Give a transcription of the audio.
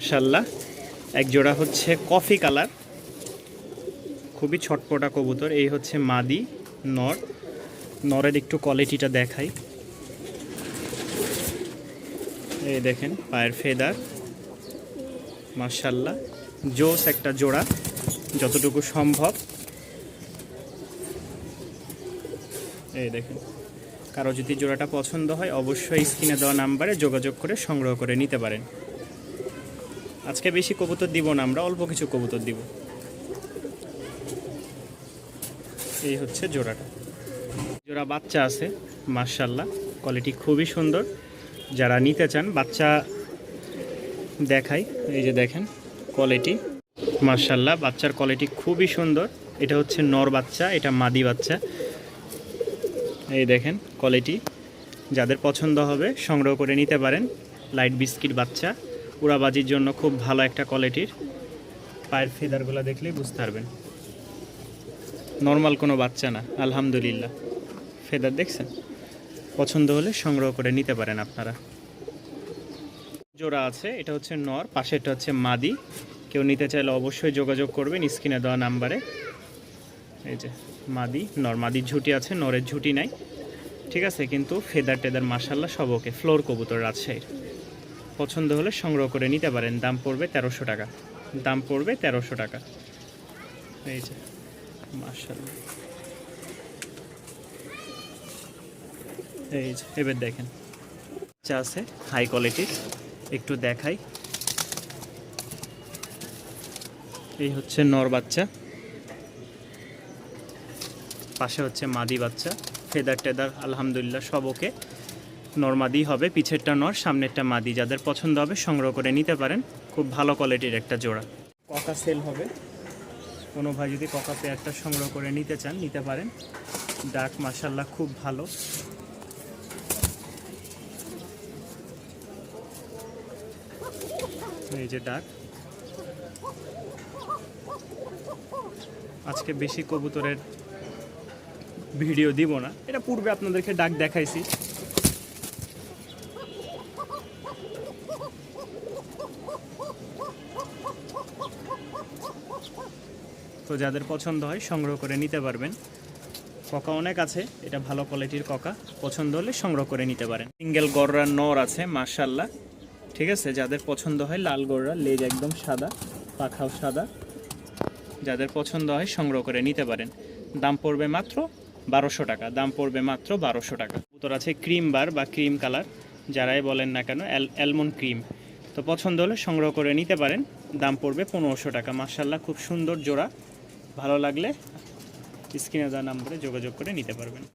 মাশাল্লাহ এক জোড়া হচ্ছে কফি কালার। খুবই ছটপটা কবুতর। এই হচ্ছে মাদি নর। নরের একটু কোয়ালিটিটা দেখাই। এই দেখেন, পায়ের ফেদার। মাশাল্লাহ জোস একটা জোড়া, যতটুকু সম্ভব। এই দেখেন, কারও যদি জোড়াটা পছন্দ হয়, অবশ্যই স্ক্রিনে দেওয়া নাম্বারে যোগাযোগ করে সংগ্রহ করে নিতে পারেন। আজকে বেশি কবুতর দিব না আমরা, অল্প কিছু কবুতর দিব। এই হচ্ছে জোড়াটা। জোড়া বাচ্চা আছে মার্শাল্লাহ কোয়ালিটি খুবই সুন্দর। যারা নিতে চান, বাচ্চা দেখাই, এই যে দেখেন কোয়ালিটি মার্শাল্লাহ বাচ্চার কোয়ালিটি খুবই সুন্দর। এটা হচ্ছে নর বাচ্চা, এটা মাদি বাচ্চা। এই দেখেন কোয়ালিটি যাদের পছন্দ হবে, সংগ্রহ করে নিতে পারেন। লাইট বিস্কিট বাচ্চা। উড়াবাজির জন্য খুব ভালো একটা কোয়ালিটির। পায়ের ফেদারগুলো দেখলেই বুঝতে পারবেন। নর্মাল কোনো বাচ্চা না, আলহামদুলিল্লাহ। ফেদার দেখছেন? পছন্দ হলে সংগ্রহ করে নিতে পারেন আপনারা। জোড়া আছে, এটা হচ্ছে নর, পাশেরটা হচ্ছে মাদি। কেউ নিতে চাইলে অবশ্যই যোগাযোগ করবেন, স্ক্রিনে দেওয়া নাম্বারে। এই যে, মাদি, নর, মাদির ঝুটি আছে, নরের ঝুটি নাই। ঠিক আছে, কিন্তু ফেদার টেদার মাসাল্লাহ সব ওকে। ফ্লোর কবুতর রাজশাহীর। পছন্দ হলে সংগ্রহ করে নিতে পারেন। দাম পড়বে তেরোশো টাকা। দাম পড়বে তেরোশো টাকা। এই যে মার্শাল এই যে, এবার দেখেন। চা আছে হাই কোয়ালিটির একটু দেখাই। এই হচ্ছে নর বাচ্চা। পাশে হচ্ছে মাদি বাচ্চা। ফেদার টেদার, আলহামদুলিল্লাহ, সব ওকে। নর্মাদি হবে, পিছেরটা নর, সামনেরটা মাদি। যাদের পছন্দ হবে, সংগ্রহ করে নিতে পারেন। খুব ভালো কোয়ালিটির একটা জোড়া। ককা সেল হবে। কোনো ভাই যদি ককা পেয়ারটা সংগ্রহ করে নিতে চান, নিতে পারেন। ডাক মাসাল্লাহ খুব ভালো। এই যে ডাক। আজকে বেশি কবুতরের ভিডিও দিব না। এটা পূর্বে আপনাদেরকে ডাক দেখাইছি। তো যাদের পছন্দ হয় সংগ্রহ করে নিতে পারবেন। ককা অনেক আছে, এটা ভালো কোয়ালিটির ককা। পছন্দ হলে সংগ্রহ করে নিতে পারেন। সিঙ্গেল গররা নর আছে মার্শাল্লাহ ঠিক আছে, যাদের পছন্দ হয় লাল গররা, লেজ একদম সাদা, পাখাও সাদা। যাদের পছন্দ হয় সংগ্রহ করে নিতে পারেন। দাম পড়বে মাত্র বারোশো টাকা, দাম পড়বে মাত্র বারোশো টাকা। উত্তর আছে ক্রিম বার বা ক্রিম কালার যারাই বলেন না কেন অ্যালমন্ড ক্রিম তো পছন্দ হলে সংগ্রহ করে নিতে পারেন। দাম পড়বে পনেরোশো টাকা। মার্শাল্লাহ খুব সুন্দর জোড়া। ভালো লাগলে স্ক্রিনে দেওয়া নাম্বারে যোগাযোগ করে নিতে পারবেন।